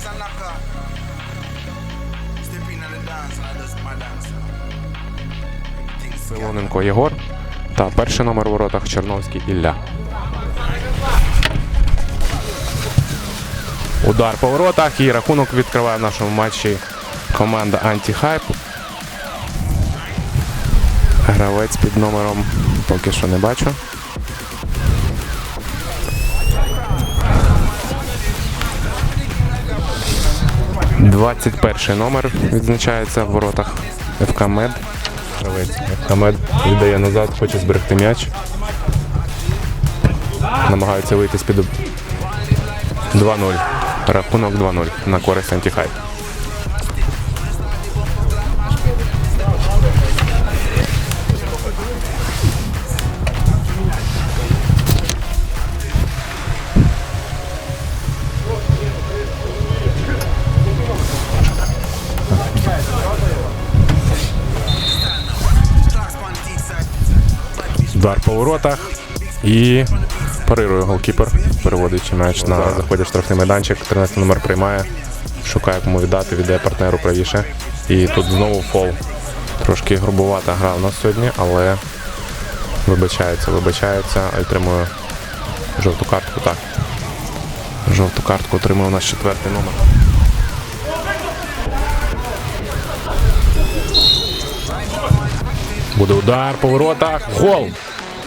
is a knocker. Step in on the dance and I just my dance. Силоненко Єгор та перший номер у воротах Черновський Ілля. Удар по воротах і рахунок відкриває в нашому матчі команда Антихайп. Гравець під номером поки що не бачу. Двадцять перший номер відзначається в воротах ФК Мед. ФК Мед віддає назад, хоче зберегти м'яч. Намагаються вийти з-під 2-0. Рахунок 2-0 на користь антихайп. Side. Удар по воротах і парирує голкіпер, переводячи м'яч на заходить в штрафний майданчик. 13 номер приймає, шукає кому віддати, віддає партнеру правіше. І тут знову фол. Трошки грубувата гра у нас сьогодні, але вибачається, вибачається, отримує жовту картку. Так. Жовту картку отримує у нас четвертий номер. Буде удар по воротах. Гол!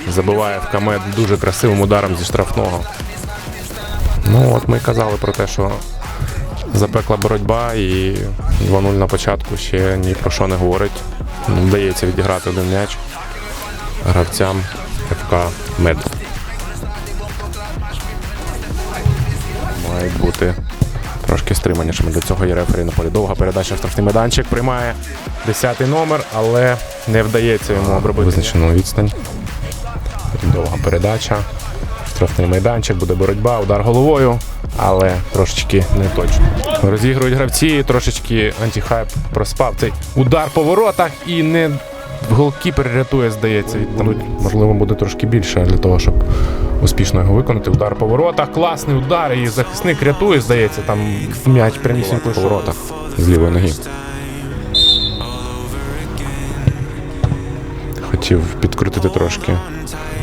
Забиває в камет дуже красивим ударом зі штрафного. Ну, от ми казали про те, що запекла боротьба і 2-0 на початку ще ні про що не говорить. Вдається відіграти один м'яч гравцям ФК Мед. Мають бути трошки стриманішими. Для цього є рефері на полі. Довга передача в штрафний майданчик. Приймає 10-й номер, але не вдається йому обробити визначену відстань. Довга передача. Штрафний майданчик, буде боротьба, удар головою, але трошечки не точно. Розігрують гравці, трошечки антихайп проспав цей удар по воротах і не голкіпер рятує, здається. Там, можливо, буде трошки більше для того, щоб успішно його виконати. Удар по воротах, класний удар, і захисник рятує, здається, там м'яч прямісінько по воротах з лівої ноги. Хотів підкрутити трошки.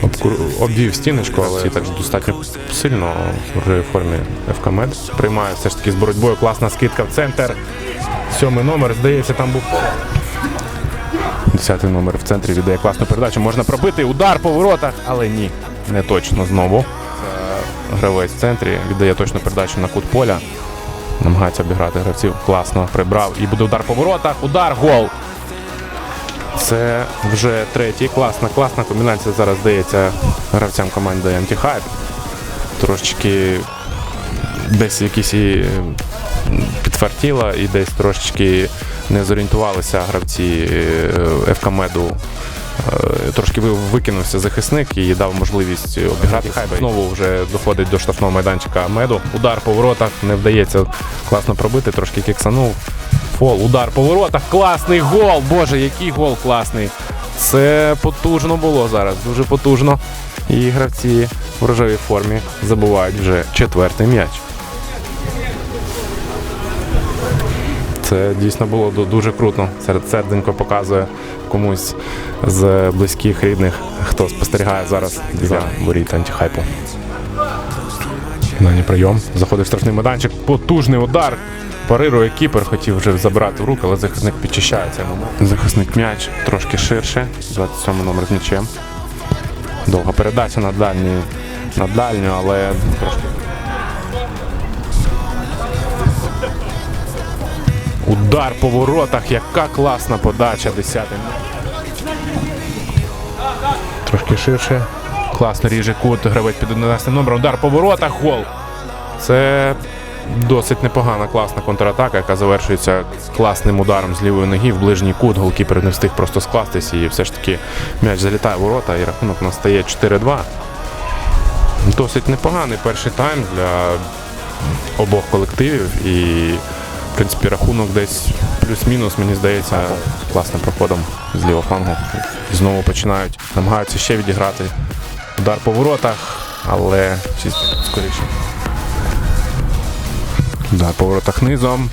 Обкру- Обвів стіночку, але так достатньо сильно в формі ФК Мед. Приймає все ж таки з боротьбою. Класна скидка в центр. Сьомий номер, здається, там був. Десятий номер в центрі віддає класну передачу. Можна пробити. Удар по воротах, але ні, не точно знову. Гравець в центрі віддає точну передачу на кут поля. Намагається обіграти гравців. Класно прибрав. І буде удар по воротах. Удар, гол. Це вже третій. Класна, класна комбінація зараз здається гравцям команди Антихайп. Трошечки десь якісь і підфартіла, і десь трошечки не зорієнтувалися гравці ФК Меду. Е, Трошки викинувся захисник і дав можливість обіграти хайба. Знову вже доходить до штрафного майданчика Меду. Удар по воротах не вдається класно пробити, трошки кіксанув. Фол, удар по воротах, класний гол! Боже, який гол класний! Це потужно було зараз, дуже потужно. І гравці в рожевій формі забувають вже четвертий м'яч. Це дійсно було дуже круто. Серденько показує комусь з близьких рідних, хто спостерігає зараз за воріт антихайпу. Нані прийом. Заходить в штрафний майданчик. Потужний удар. Парирує кіпер, хотів вже забирати в руки, але захисник підчищає цей момент. Захисник м'яч трошки ширше. 27 номер з м'ячем. Довга передача на дальню, на дальню, але трошки. Удар по воротах, яка класна подача 10 Трошки ширше. Класно ріже кут, гравець під 11 номером. Удар по воротах, гол. Це досить непогана класна контратака, яка завершується класним ударом з лівої ноги в ближній кут. Голкіпер не встиг просто скластись і все ж таки м'яч залітає в ворота і рахунок у нас стає 4-2. Досить непоганий перший тайм для обох колективів. І, в принципі, рахунок десь плюс-мінус, мені здається, класним проходом з лівого флангу. Знову починають, намагаються ще відіграти удар по воротах, але чисто скоріше. Да, по воротах низом.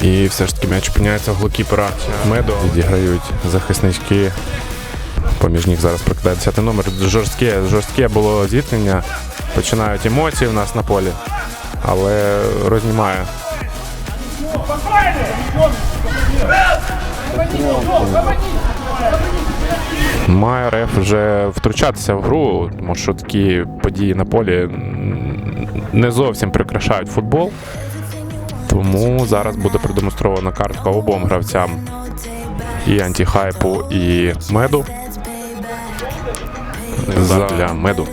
І все ж таки м'яч опиняється в голкіпера меду. Відіграють захиснички. Поміж них зараз прокидає 10 номер. Жорстке, жорстке було зіткнення. Починають емоції в нас на полі, але рознімає. Має реф вже втручатися в гру, тому що такі події на полі не зовсім прикрашають футбол. Тому зараз буде продемонстрована картка обом гравцям і антихайпу, і меду. За для меду.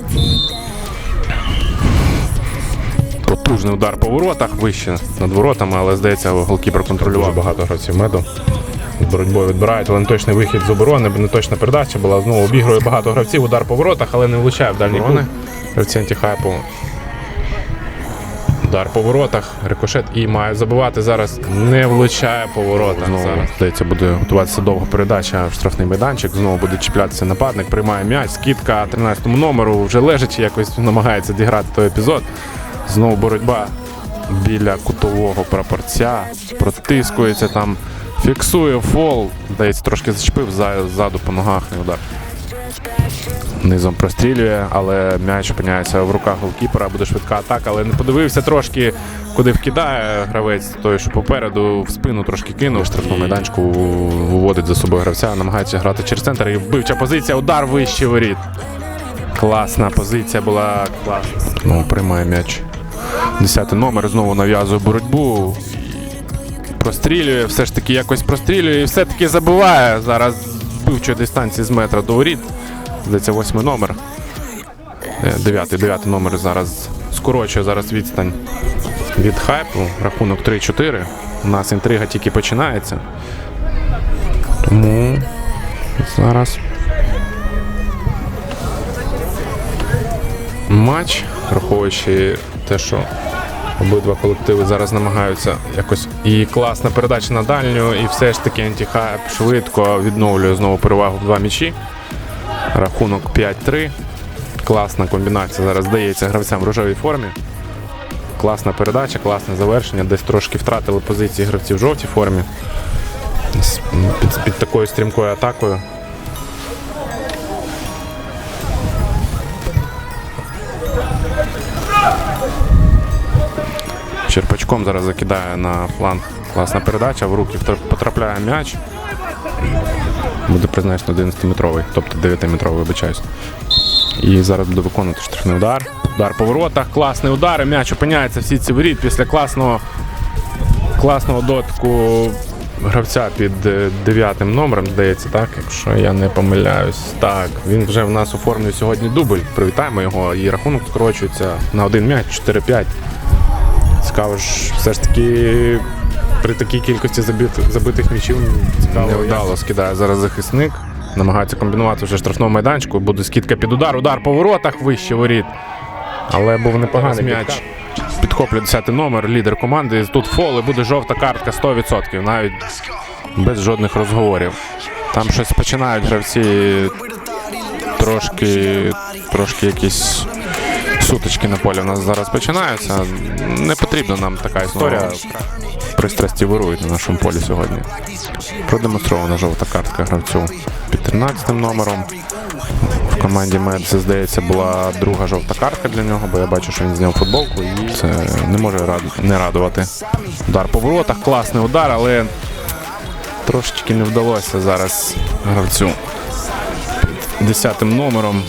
Потужний удар по воротах, вище над воротами, але здається, голкіпер контролював багато гравців меду. Боротьбою відбирають, але неточний вихід з оборони, неточна передача була. Знову обігрує багато гравців, удар по воротах, але не влучає в дальній кут. Гравці антихайпу Удар по воротах, рикошет і має забивати зараз. Не влучає по воротах. Знову, зараз здається, буде готуватися довга передача в штрафний майданчик. Знову буде чіплятися нападник, приймає м'яч. Скидка 13-му номеру вже лежачи, якось намагається діграти той епізод. Знову боротьба біля кутового прапорця. Протискується там, фіксує фол. Здається, трошки зачепив зза- ззаду по ногах і удар. Низом прострілює, але м'яч опиняється в руках голкіпера, буде швидка атака, але не подивився трошки, куди вкидає гравець, той, що попереду в спину трошки кинув. Штрафну майданчику виводить за собою гравця, намагається грати через центр. І вбивча позиція, удар вище воріт. Класна позиція була класна. Ну, приймає м'яч. Десятий номер знову нав'язує боротьбу. Прострілює, все ж таки якось прострілює і все-таки забиває зараз з вбивчої дистанції з метра до воріт. Здається, восьмий номер. Е, Дев'ятий, дев'ятий номер зараз скорочує зараз відстань від хайпу. Рахунок 3-4. У нас інтрига тільки починається. Тому зараз матч, враховуючи те, що обидва колективи зараз намагаються якось і класна передача на дальню, і все ж таки антихайп швидко відновлює знову перевагу в два м'ячі. Рахунок 5-3. Класна комбінація зараз здається гравцям в рожевій формі. Класна передача, класне завершення. Десь трошки втратили позиції гравців в жовтій формі. Під, під такою стрімкою атакою. Черпачком зараз закидає на фланг. Класна передача, в руки потрапляє м'яч. Буде призначено 11-метровий, тобто 9-метровий, вибачаюсь. І зараз буде виконувати штрафний удар. Удар по воротах, класний удар. і М'яч опиняється всі ці воріт після класного, класного дотику гравця під е, дев'ятим номером, здається, так, якщо я не помиляюсь. Так, він вже в нас оформлює сьогодні дубль. Привітаємо його. І рахунок скорочується на один м'яч 4-5. Цікаво ж, все ж таки при такій кількості забитих, забитих м'ячів цікаво. Невдало скидає зараз захисник. Намагається комбінувати вже штрафного майданчику. Буде скидка під удар. Удар по воротах вище воріт. Але був непоганий м'яч. Підхоплює 10 номер, лідер команди. Тут фол і буде жовта картка 100%, навіть без жодних розговорів. Там щось починають гравці трошки, трошки якісь сутички на полі у нас зараз починаються. Не потрібна нам така історія. Пристрасті вирують на нашому полі сьогодні. Продемонстрована жовта картка гравцю під 13 номером. В команді Мед, здається, була друга жовта картка для нього, бо я бачу, що він зняв футболку і це не може не радувати. Удар по воротах, класний удар, але трошечки не вдалося зараз гравцю під 10 номером